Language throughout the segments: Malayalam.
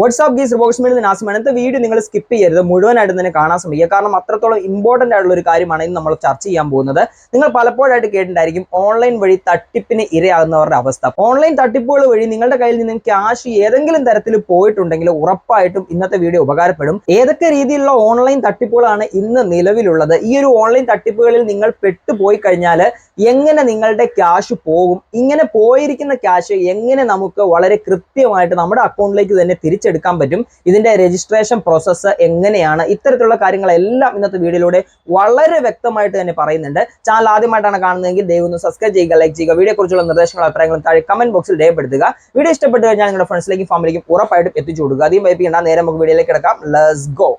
വാട്സ്ആപ്പ് ഗീസ് ബോക്സ് മീഡിയ നാസിമാണ് ഇന്നത്തെ വീഡിയോ നിങ്ങൾ സ്കിപ്പ് ചെയ്യരുത്. മുഴുവനായിട്ട് തന്നെ കാണാൻ ശ്രമിക്കുക. കാരണം അത്രത്തോളം ഇമ്പോർട്ടന്റ് ആയിട്ടുള്ള ഒരു കാര്യമാണ് ഇന്ന് നമ്മൾ ചർച്ച ചെയ്യാൻ പോകുന്നത്. നിങ്ങൾ പലപ്പോഴായിട്ട് കേട്ടിട്ടുണ്ടായിരിക്കും ഓൺലൈൻ വഴി തട്ടിപ്പിന് ഇരയാകുന്നവരുടെ അവസ്ഥ. ഓൺലൈൻ തട്ടിപ്പുകൾ വഴി നിങ്ങളുടെ കയ്യിൽ നിന്നും ക്യാഷ് ഏതെങ്കിലും തരത്തിൽ പോയിട്ടുണ്ടെങ്കിൽ ഉറപ്പായിട്ടും ഇന്നത്തെ വീഡിയോ ഉപകാരപ്പെടും. ഏതൊക്കെ രീതിയിലുള്ള ഓൺലൈൻ തട്ടിപ്പുകളാണ് ഇന്ന് നിലവിലുള്ളത്? ഈ ഒരു ഓൺലൈൻ തട്ടിപ്പുകളിൽ നിങ്ങൾ പെട്ടുപോയി കഴിഞ്ഞാൽ എങ്ങനെ നിങ്ങളുടെ ക്യാഷ് പോകും? ഇങ്ങനെ പോയിരിക്കുന്ന ക്യാഷ് എങ്ങനെ നമുക്ക് വളരെ കൃത്യമായിട്ട് നമ്മുടെ അക്കൗണ്ടിലേക്ക് തന്നെ തിരിച്ചെടുക്കാൻ പറ്റും. ഇതിന്റെ രജിസ്ട്രേഷൻ പ്രോസസ്സ് എങ്ങനെയാണ്? ഇത്തരത്തിലുള്ള കാര്യങ്ങളെല്ലാം ഇന്നത്തെ വീഡിയോയിലൂടെ വളരെ വ്യക്തമായിട്ട് തന്നെ പറയുന്നുണ്ട്. ചാനൽ ആദ്യമായിട്ടാണ് കാണുന്നതെങ്കിൽ ദയവ് ഒന്ന് സബ്സ്ക്രൈബ് ചെയ്യുക ലൈക്ക് ചെയ്യുക വീഡിയോ കുറിച്ചുള്ള നിർദ്ദേശങ്ങളും അഭിപ്രായങ്ങളും താഴെ കമന്റ് ബോക്സിൽ രേഖപ്പെടുത്തുക. വീഡിയോ ഇഷ്ടപ്പെട്ടു കഴിഞ്ഞാൽ നിങ്ങളുടെ ഫ്രണ്ട്സിലേക്കും ഫാമിലിക്കും ഉറപ്പായിട്ടും എത്തിച്ചു കൊടുക്കുക അധികം വൈപ്പിക്കേണ്ട നേരെ നമുക്ക് വീഡിയോയിലേക്ക് കിടക്കാം. ലെറ്റ്സ് ഗോ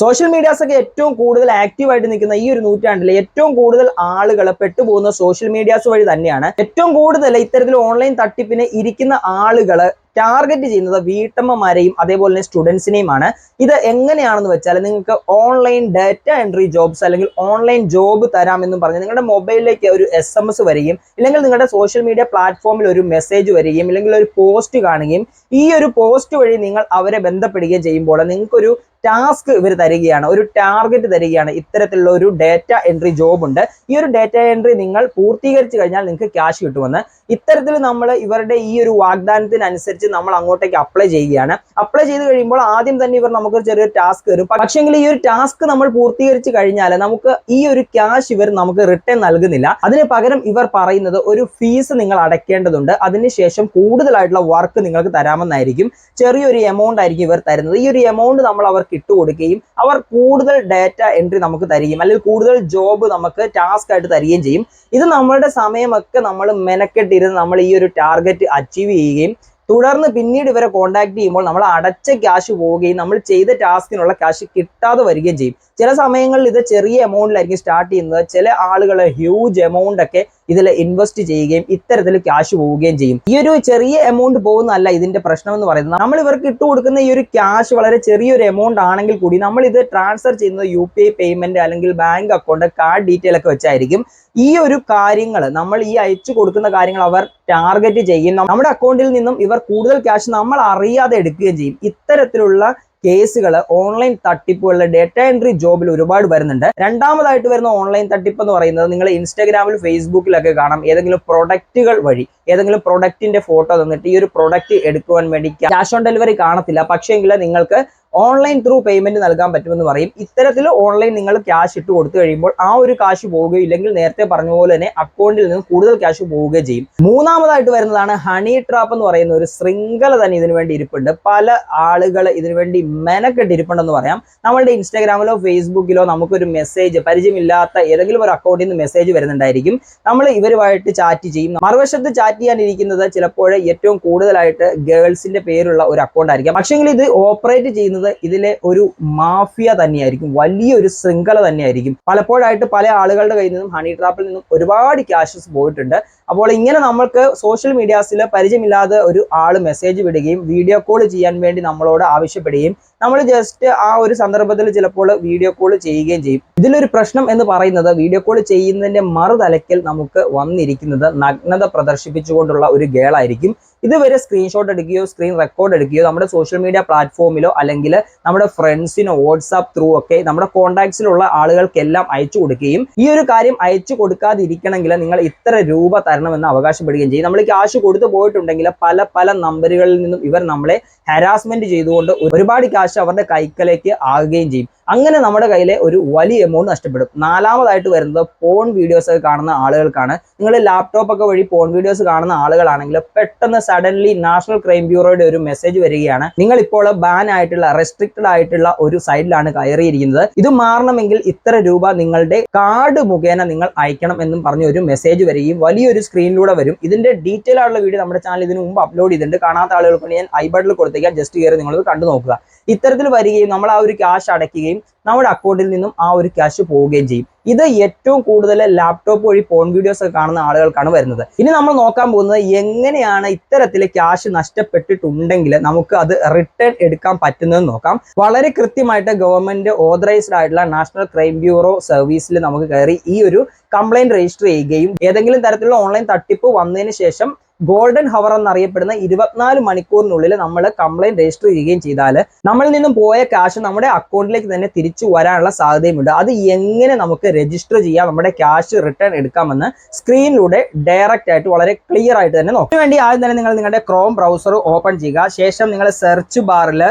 സോഷ്യൽ മീഡിയാസ് ഒക്കെ ഏറ്റവും കൂടുതൽ ആക്റ്റീവ് ആയിട്ട് നിൽക്കുന്ന ഈ ഒരു നൂറ്റാണ്ടിൽ ഏറ്റവും കൂടുതൽ ആളുകൾ പെട്ടുപോകുന്ന സോഷ്യൽ മീഡിയാസ് വഴി തന്നെയാണ്. ഏറ്റവും കൂടുതൽ ഇത്തരത്തിൽ ഓൺലൈൻ തട്ടിപ്പിന് ഇരിക്കുന്ന ആളുകൾ ടാർഗറ്റ് ചെയ്യുന്നത് വീട്ടമ്മമാരെയും അതേപോലെ തന്നെ സ്റ്റുഡൻസിനെയുമാണ് ഇത് എങ്ങനെയാണെന്ന് വെച്ചാൽ നിങ്ങൾക്ക് ഓൺലൈൻ ഡാറ്റ എൻട്രി ജോബ്സ് അല്ലെങ്കിൽ ഓൺലൈൻ ജോബ് തരാമെന്നും പറഞ്ഞ് നിങ്ങളുടെ മൊബൈലിലേക്ക് ഒരു എസ് എം എസ് വരികയും ഇല്ലെങ്കിൽ നിങ്ങളുടെ സോഷ്യൽ മീഡിയ പ്ലാറ്റ്ഫോമിൽ ഒരു മെസ്സേജ് വരികയും ഇല്ലെങ്കിൽ ഒരു പോസ്റ്റ് കാണുകയും ഈ ഒരു പോസ്റ്റ് വഴി നിങ്ങൾ അവരെ ബന്ധപ്പെടുകയും ചെയ്യുമ്പോൾ നിങ്ങൾക്കൊരു ടാസ്ക് ഇവർ തരികയാണ് ഒരു ടാർഗറ്റ് തരികയാണ്. ഇത്തരത്തിലുള്ള ഒരു ഡേറ്റ എൻട്രി ജോബ് ഉണ്ട് ഈ ഒരു ഡേറ്റ എൻട്രി നിങ്ങൾ പൂർത്തീകരിച്ചു കഴിഞ്ഞാൽ നിങ്ങൾക്ക് ക്യാഷ് കിട്ടുമെന്ന്. ഇത്തരത്തിൽ നമ്മൾ ഇവരുടെ ഈ ഒരു വാഗ്ദാനത്തിനനുസരിച്ച് നമ്മൾ അങ്ങോട്ടേക്ക് അപ്ലൈ ചെയ്യുകയാണ്. അപ്ലൈ ചെയ്ത് കഴിയുമ്പോൾ ആദ്യം തന്നെ ഇവർ നമുക്ക് ചെറിയൊരു ടാസ്ക് തരും. പക്ഷേങ്കിൽ ഈ ഒരു ടാസ്ക് നമ്മൾ പൂർത്തീകരിച്ച് കഴിഞ്ഞാൽ നമുക്ക് ഈ ഒരു ക്യാഷ് ഇവർ നമുക്ക് റിട്ടേൺ നൽകുന്നില്ല. അതിന് പകരം ഇവർ പറയുന്നത് ഒരു ഫീസ് നിങ്ങൾ അടയ്ക്കേണ്ടതുണ്ട്. അതിനുശേഷം കൂടുതലായിട്ടുള്ള വർക്ക് നിങ്ങൾക്ക് തരാമെന്നായിരിക്കും. ചെറിയൊരു എമൗണ്ട് ആയിരിക്കും ഇവർ തരുന്നത്. ഈ ഒരു എമൗണ്ട് നമ്മൾ അവർക്ക് ഇട്ട് കൊടുക്കുകയും അവർ കൂടുതൽ ഡാറ്റ എൻട്രി നമുക്ക് തരികയും അല്ലെങ്കിൽ കൂടുതൽ ജോബ് നമുക്ക് ടാസ്ക് ആയിട്ട് തരികയും ചെയ്യും. ഇത് നമ്മളുടെ സമയമൊക്കെ നമ്മൾ മെനക്കെട്ടിരുന്ന് നമ്മൾ ഈ ഒരു ടാർഗറ്റ് അച്ചീവ് ചെയ്യുകയും തുടർന്ന് പിന്നീട് ഇവരെ കോൺടാക്ട് ചെയ്യുമ്പോൾ നമ്മൾ അടച്ച ക്യാഷ് പോവുകയും നമ്മൾ ചെയ്ത ടാസ്കിനുള്ള ക്യാഷ് കിട്ടാതെ വരികയും ചെയ്യും. ചില സമയങ്ങളിൽ ഇത് ചെറിയ എമൗണ്ടിലായിരിക്കും സ്റ്റാർട്ട് ചെയ്യുന്നത്. ചില ആളുകൾ ഹ്യൂജ് എമൗണ്ട് ഒക്കെ ഇതിൽ ഇൻവെസ്റ്റ് ചെയ്യുകയും ഇത്തരത്തിൽ ക്യാഷ് പോവുകയും ചെയ്യും. ഈ ഒരു ചെറിയ എമൗണ്ട് പോകുന്നതല്ല ഇതിന്റെ പ്രശ്നം എന്ന് പറയുന്നത്. നമ്മൾ ഇവർക്ക് ഇട്ട് കൊടുക്കുന്ന ഈ ഒരു ക്യാഷ് വളരെ ചെറിയൊരു എമൗണ്ട് ആണെങ്കിൽ കൂടി നമ്മൾ ഇത് ട്രാൻസ്ഫർ ചെയ്യുന്നത് യു പി ഐ പേയ്മെന്റ് അല്ലെങ്കിൽ ബാങ്ക് അക്കൗണ്ട് കാർഡ് ഡീറ്റെയിൽ ഒക്കെ വെച്ചായിരിക്കും. ഈ ഒരു കാര്യങ്ങൾ നമ്മൾ ഈ അയച്ചു കൊടുക്കുന്ന കാര്യങ്ങൾ അവർ ടാർഗറ്റ് ചെയ്യും. നമ്മുടെ അക്കൗണ്ടിൽ നിന്നും ഇവർ കൂടുതൽ ക്യാഷ് നമ്മൾ അറിയാതെ എടുക്കുകയും ചെയ്യും. ഇത്തരത്തിലുള്ള കേസുകൾ ഓൺലൈൻ തട്ടിപ്പുകളിലെ ഡേറ്റ എൻട്രി ജോബിൽ ഒരുപാട് വരുന്നുണ്ട്. രണ്ടാമതായിട്ട് വരുന്ന ഓൺലൈൻ തട്ടിപ്പ് എന്ന് പറയുന്നത് നിങ്ങൾ ഇൻസ്റ്റാഗ്രാമിൽ ഫേസ്ബുക്കിലൊക്കെ കാണാം. ഏതെങ്കിലും പ്രൊഡക്റ്റുകൾ വഴി ഏതെങ്കിലും പ്രൊഡക്റ്റിന്റെ ഫോട്ടോ തന്നിട്ട് ഈ ഒരു പ്രൊഡക്റ്റ് എടുക്കുവാൻ വേണ്ടി ക്യാഷ് ഓൺ ഡെലിവറി കാണത്തില്ല. പക്ഷേങ്കിൽ നിങ്ങൾക്ക് ഓൺലൈൻ ത്രൂ പേയ്മെന്റ് നൽകാൻ പറ്റുമെന്ന് പറയും. ഇത്തരത്തിൽ ഓൺലൈൻ നിങ്ങൾ ക്യാഷ് ഇട്ട് കൊടുത്തു കഴിയുമ്പോൾ ആ ഒരു കാശ് പോവുകയും ഇല്ലെങ്കിൽ നേരത്തെ പറഞ്ഞ പോലെ തന്നെ അക്കൗണ്ടിൽ നിന്ന് കൂടുതൽ ക്യാഷ് പോവുകയും ചെയ്യും. മൂന്നാമതായിട്ട് വരുന്നതാണ് ഹണി ട്രാപ്പ് എന്ന് പറയുന്ന ഒരു ശൃംഖല തന്നെ ഇതിനു വേണ്ടി ഇരിപ്പുണ്ട്. പല ആളുകൾ ഇതിനു വേണ്ടി മെനക്കെട്ട് ഇരിപ്പുണ്ടെന്ന് പറയാം. നമ്മളുടെ ഇൻസ്റ്റാഗ്രാമിലോ ഫേസ്ബുക്കിലോ നമുക്കൊരു മെസ്സേജ് പരിചയമില്ലാത്ത ഏതെങ്കിലും ഒരു അക്കൗണ്ടിൽ നിന്ന് മെസ്സേജ് വരുന്നുണ്ടായിരിക്കും. നമ്മൾ ഇവരുമായിട്ട് ചാറ്റ് ചെയ്യും. മറുവശത്ത് ചാറ്റ് ചെയ്യാനിരിക്കുന്നത് ചിലപ്പോൾ ഏറ്റവും കൂടുതലായിട്ട് ഗേൾസിന്റെ പേരുള്ള ഒരു അക്കൗണ്ട് ആയിരിക്കാം. പക്ഷേങ്കിൽ ഇത് ഓപ്പറേറ്റ് ചെയ്യുന്നത് ഇതിലെ ഒരു മാഫിയ തന്നെയായിരിക്കും. വലിയൊരു ശൃംഖല തന്നെയായിരിക്കും. പലപ്പോഴായിട്ട് പല ആളുകളുടെ കയ്യിൽ നിന്നും ഹണി ട്രാപ്പിൽ നിന്നും ഒരുപാട് ക്യാഷസ് പോയിട്ടുണ്ട്. അപ്പോൾ ഇങ്ങനെ നമ്മൾക്ക് സോഷ്യൽ മീഡിയാസിൽ പരിചയമില്ലാതെ ഒരു ആൾ മെസ്സേജ് വിടുകയും വീഡിയോ കോൾ ചെയ്യാൻ വേണ്ടി നമ്മളോട് ആവശ്യപ്പെടുകയും നമ്മൾ ജസ്റ്റ് ആ ഒരു സന്ദർഭത്തിൽ ചിലപ്പോൾ വീഡിയോ കോൾ ചെയ്യുകയും ചെയ്യും. ഇതിലൊരു പ്രശ്നം എന്ന് പറയുന്നത് വീഡിയോ കോൾ ചെയ്യുന്നതിന്റെ മറുതലക്കൽ നമുക്ക് വന്നിരിക്കുന്നത് നഗ്നത പ്രദർശിപ്പിച്ചുകൊണ്ടുള്ള ഒരു ഗേളായിരിക്കും ഇതുവരെ സ്ക്രീൻഷോട്ട് എടുക്കുകയോ സ്ക്രീൻ റെക്കോർഡ് എടുക്കുകയോ നമ്മുടെ സോഷ്യൽ മീഡിയ പ്ലാറ്റ്ഫോമിലോ അല്ലെങ്കിൽ നമ്മുടെ ഫ്രണ്ട്സിനോ വാട്സാപ്പ് ത്രൂ ഒക്കെ നമ്മുടെ കോൺടാക്ട്സിലുള്ള ആളുകൾക്കെല്ലാം അയച്ചു കൊടുക്കുകയും ഈ ഒരു കാര്യം അയച്ചു കൊടുക്കാതിരിക്കണമെങ്കിൽ നിങ്ങൾ ഇത്ര രൂപ തരണമെന്ന് അവകാശപ്പെടുകയും ചെയ്യും നമ്മൾ ക്യാഷ് കൊടുത്തു പോയിട്ടുണ്ടെങ്കിൽ പല പല നമ്പറുകളിൽ നിന്നും ഇവർ നമ്മളെ ഹരാസ്മെന്റ് ചെയ്തുകൊണ്ട് ഒരുപാട് ക്യാഷ് അവരുടെ കൈക്കലേക്ക് ആകുകയും ചെയ്യും. അങ്ങനെ നമ്മുടെ കയ്യിലെ ഒരു വലിയ എമൗണ്ട് നഷ്ടപ്പെടും. നാലാമതായിട്ട് വരുന്നത് ഫോൺ വീഡിയോസ് ഒക്കെ കാണുന്ന ആളുകൾക്കാണ് നിങ്ങൾ ലാപ്ടോപ്പ് ഒക്കെ വഴി പോൺ വീഡിയോസ് കാണുന്ന ആളുകളാണെങ്കിൽ പെട്ടെന്ന് സഡൻലി നാഷണൽ ക്രൈം ബ്യൂറോയുടെ ഒരു മെസ്സേജ് വരികയാണ്. നിങ്ങൾ ഇപ്പോൾ ബാൻ ആയിട്ടുള്ള റെസ്ട്രിക്റ്റഡ് ആയിട്ടുള്ള ഒരു സൈഡിലാണ് കയറിയിരിക്കുന്നത്. ഇത് മാറണമെങ്കിൽ ഇത്ര രൂപ നിങ്ങളുടെ കാർഡ് മുഖേന നിങ്ങൾ അയക്കണം എന്നും പറഞ്ഞ ഒരു മെസ്സേജ് വരികയും വലിയൊരു സ്ക്രീനിലൂടെ വരും. ഇതിന്റെ ഡീറ്റെയിൽ ആയിട്ടുള്ള വീഡിയോ നമ്മുടെ ചാനൽ ഇതിനു മുമ്പ് അപ്ലോഡ് ചെയ്തിട്ടുണ്ട്. കാണാത്ത ആളുകൾക്ക് ഞാൻ ഐ ബട്ടണിൽ കൊടുത്തേക്കാം. ജസ്റ്റ് കയറി നിങ്ങൾ കണ്ടു നോക്കുക ഇത്തരത്തിൽ വരികയും നമ്മൾ ആ ഒരു ക്യാഷ് അടയ്ക്കുകയും നമ്മുടെ അക്കൗണ്ടിൽ നിന്നും ആ ഒരു ക്യാഷ് പോവുകയും ചെയ്യും. ഇത് ഏറ്റവും കൂടുതൽ ലാപ്ടോപ്പ് വഴി ഫോൺ വീഡിയോസ് ഒക്കെ കാണുന്ന ആളുകൾക്കാണ് വരുന്നത്. ഇനി നമ്മൾ നോക്കാൻ പോകുന്നത് എങ്ങനെയാണ് ഇത്തരത്തിൽ ക്യാഷ് നഷ്ടപ്പെട്ടിട്ടുണ്ടെങ്കിൽ നമുക്ക് അത് റിട്ടേൺ എടുക്കാൻ പറ്റുന്നതെന്ന് നോക്കാം. വളരെ കൃത്യമായിട്ട് ഗവൺമെന്റ് ഓതറൈസ്ഡ് ആയിട്ടുള്ള നാഷണൽ ക്രൈം ബ്യൂറോ സർവീസിൽ നമുക്ക് കയറി ഈ ഒരു കംപ്ലൈന്റ് രജിസ്റ്റർ ചെയ്യുകയും ഏതെങ്കിലും തരത്തിലുള്ള ഓൺലൈൻ തട്ടിപ്പ് വന്നതിന് ശേഷം ഗോൾഡൻ ഹവർ എന്നറിയപ്പെടുന്ന ഇരുപത്തിനാല് മണിക്കൂറിനുള്ളിൽ നമ്മൾ കംപ്ലൈന്റ് രജിസ്റ്റർ ചെയ്യുകയും ചെയ്താൽ നമ്മളിൽ നിന്നും പോയ ക്യാഷ് നമ്മുടെ അക്കൗണ്ടിലേക്ക് തന്നെ തിരിച്ചു വരാനുള്ള സാധ്യതയുണ്ട് അത് എങ്ങനെ നമുക്ക് രജിസ്റ്റർ ചെയ്യാം നമ്മുടെ ക്യാഷ് റിട്ടേൺ എടുക്കാമെന്ന് സ്ക്രീനിലൂടെ ഡയറക്റ്റ് ആയിട്ട് വളരെ ക്ലിയർ ആയിട്ട് തന്നെ നോക്കാം. വേണ്ടി ആദ്യം തന്നെ നിങ്ങൾ നിങ്ങളുടെ ക്രോം ബ്രൗസർ ഓപ്പൺ ചെയ്യുക. ശേഷം നിങ്ങൾ സെർച്ച് ബാറിൽ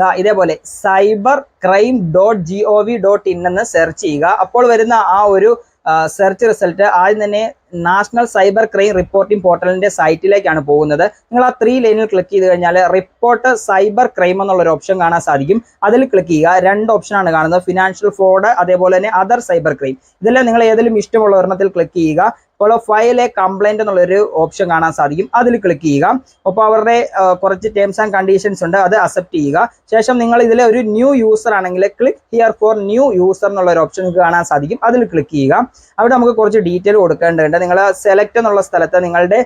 ദാ ഇതേപോലെ cyber crime dot G O V dot in എന്ന് സെർച്ച് ചെയ്യുക. അപ്പോൾ വരുന്ന ആ ഒരു സെർച്ച് റിസൾട്ട് ആദ്യം തന്നെ നാഷണൽ സൈബർ ക്രൈം റിപ്പോർട്ടിംഗ് പോർട്ടലിന്റെ സൈറ്റിലേക്കാണ് പോകുന്നത്. നിങ്ങൾ ആ ത്രീ ലൈനിൽ ക്ലിക്ക് ചെയ്ത് കഴിഞ്ഞാൽ റിപ്പോർട്ട് സൈബർ ക്രൈം എന്നുള്ള ഒരു ഓപ്ഷൻ കാണാൻ സാധിക്കും. അതിൽ ക്ലിക്ക് ചെയ്യുക. രണ്ട് ഓപ്ഷനാണ് കാണുന്നത്. ഫിനാൻഷ്യൽ ഫ്രോഡ് അതേപോലെ തന്നെ അതർ സൈബർ ക്രൈം ഇതെല്ലാം നിങ്ങൾ ഏതെങ്കിലും ഇഷ്ടമുള്ള ഒരെണ്ണത്തിൽ ക്ലിക്ക് ചെയ്യുക. അപ്പോൾ ഫയൽ എ കംപ്ലൈന്റ് എന്നുള്ളൊരു ഓപ്ഷൻ കാണാൻ സാധിക്കും. അതിൽ ക്ലിക്ക് ചെയ്യുക. അപ്പോൾ അവരുടെ കുറച്ച് ടേംസ് ആൻഡ് കണ്ടീഷൻസ് ഉണ്ട്. അത് അക്സെപ്റ്റ് ചെയ്യുക. ശേഷം നിങ്ങൾ ഇതിലെ ഒരു ന്യൂ യൂസർ ആണെങ്കിൽ click here for new user എന്നുള്ള ഒരു ഓപ്ഷൻ കാണാൻ സാധിക്കും. അതിൽ ക്ലിക്ക് ചെയ്യുക. അവിടെ നമുക്ക് കുറച്ച് ഡീറ്റെയിൽ കൊടുക്കേണ്ടതുണ്ട്. നിങ്ങൾ സെലക്ട് എന്നുള്ള സ്ഥലത്ത് നിങ്ങളുടെ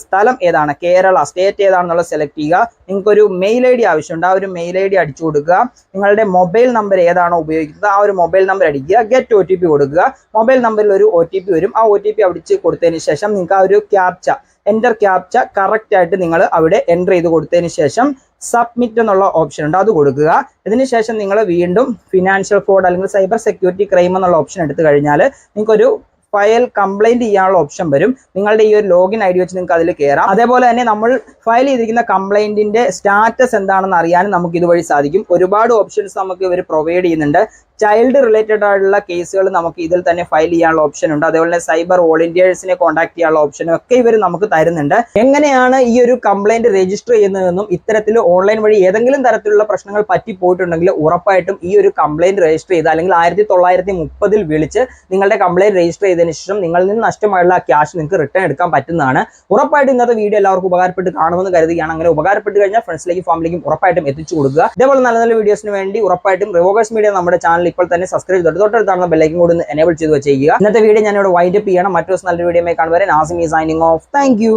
സ്ഥലം ഏതാണ്? കേരള സ്റ്റേറ്റ് ഏതാണെന്നുള്ളത് സെലക്ട് ചെയ്യുക. നിങ്ങൾക്ക് ഒരു മെയിൽ ഐ ഡി ആവശ്യമുണ്ട്. ആ ഒരു മെയിൽ ഐ ഡി അടിച്ചു കൊടുക്കുക. നിങ്ങളുടെ മൊബൈൽ നമ്പർ ഏതാണോ ഉപയോഗിക്കുന്നത്? ആ ഒരു മൊബൈൽ നമ്പർ അടിക്കുക. ഗെറ്റ് ഒ കൊടുക്കുക. മൊബൈൽ നമ്പറിൽ ഒരു ഒ വരും. ആ ഒ ടി പി അടിച്ച് കൊടുത്തതിന് ശേഷം നിങ്ങൾക്ക് ആ ഒരു ക്യാപ്ച എന്റർ ക്യാപ്ച കറക്റ്റ് ആയിട്ട് നിങ്ങൾ അവിടെ എന്റർ ചെയ്ത് കൊടുത്തതിന് ശേഷം സബ്മിറ്റ് എന്നുള്ള ഓപ്ഷൻ ഉണ്ട്. അത് കൊടുക്കുക. ഇതിനുശേഷം നിങ്ങൾ വീണ്ടും ഫിനാൻഷ്യൽ ഫ്രോഡ് അല്ലെങ്കിൽ സൈബർ സെക്യൂരിറ്റി ക്രൈം എന്നുള്ള ഓപ്ഷൻ എടുത്തു കഴിഞ്ഞാൽ നിങ്ങൾക്കൊരു ഫയൽ കംപ്ലൈന്റ് ചെയ്യാനുള്ള ഓപ്ഷൻ വരും. നിങ്ങളുടെ ഈ ഒരു ലോഗിൻ ഐ ഡി വെച്ച് നിങ്ങൾക്ക് അതിൽ കയറാം അതേപോലെ തന്നെ നമ്മൾ ഫയൽ ചെയ്തിരിക്കുന്ന കംപ്ലൈന്റിന്റെ സ്റ്റാറ്റസ് എന്താണെന്ന് അറിയാനും നമുക്ക് ഇതുവഴി സാധിക്കും. ഒരുപാട് ഓപ്ഷൻസ് നമുക്ക് ഇവർ പ്രൊവൈഡ് ചെയ്യുന്നുണ്ട്. ചൈൽഡ് റിലേറ്റഡ് ആയിട്ടുള്ള കേസുകൾ നമുക്ക് ഇതിൽ തന്നെ ഫയൽ ചെയ്യാനുള്ള ഓപ്ഷൻ ഉണ്ട്. അതേപോലെ തന്നെ സൈബർ വോളണ്ടിയേഴ്സിനെ കോൺടാക്ട് ചെയ്യാനുള്ള ഓപ്ഷനും ഒക്കെ ഇവർ നമുക്ക് തരുന്നുണ്ട്. എങ്ങനെയാണ് ഈ ഒരു കംപ്ലൈന്റ് രജിസ്റ്റർ ചെയ്യുന്നതെന്നും ഇത്തരത്തിൽ ഓൺലൈൻ വഴി ഏതെങ്കിലും തരത്തിലുള്ള പ്രശ്നങ്ങൾ പറ്റി പോയിട്ടുണ്ടെങ്കിൽ ഉറപ്പായിട്ടും ഈ ഒരു കംപ്ലൈന്റ് രജിസ്റ്റർ ചെയ്ത് അല്ലെങ്കിൽ ആയിരത്തി തൊള്ളായിരത്തി മുപ്പതിൽ വിളിച്ച് നിങ്ങളുടെ കംപ്ലൈന്റ് രജിസ്റ്റർ ചെയ്തതിനു ശേഷം നിങ്ങളിൽ നിന്ന് നഷ്ടമായുള്ള ക്യാഷ് നിങ്ങൾക്ക് റിട്ടേൺ എടുക്കാൻ പറ്റുന്നതാണ്. ഉറപ്പായിട്ടും ഇന്നത്തെ വീഡിയോ എല്ലാവർക്കും ഉപകാരപ്പെട്ട് കാണുമെന്ന് കരുതുകയാണ്. അങ്ങനെ ഉപകാരപ്പെട്ട് കഴിഞ്ഞാൽ ഫ്രണ്ട്സിലേക്കും ഫാമിലിക്കും ഉറപ്പായിട്ടും എത്തിച്ചു കൊടുക്കുക. ഇതേപോലെ നല്ല നല്ല വീഡിയോസിന് വേണ്ടി ഉറപ്പായിട്ടും റിവോഗേഴ്സ് മീഡിയ നമ്മുടെ ചാനൽ ഇപ്പോൾ തന്നെ സബ്സ്ക്രൈബ് ചെയ്തിട്ട് തൊട്ടടുത്താണ് ബെല്ലൈക്കും കൂടി എനേബിൾ ചെയ്ത് വെച്ചേക്കുക. ഇന്നത്തെ വീഡിയോ ഞാൻ വൈൻഡപ്പ് ചെയ്യണം. മറ്റൊരു നല്ല വീഡിയോ കാണുവരെ നാസിമി സൈനിങ് ഓഫ് താങ്ക്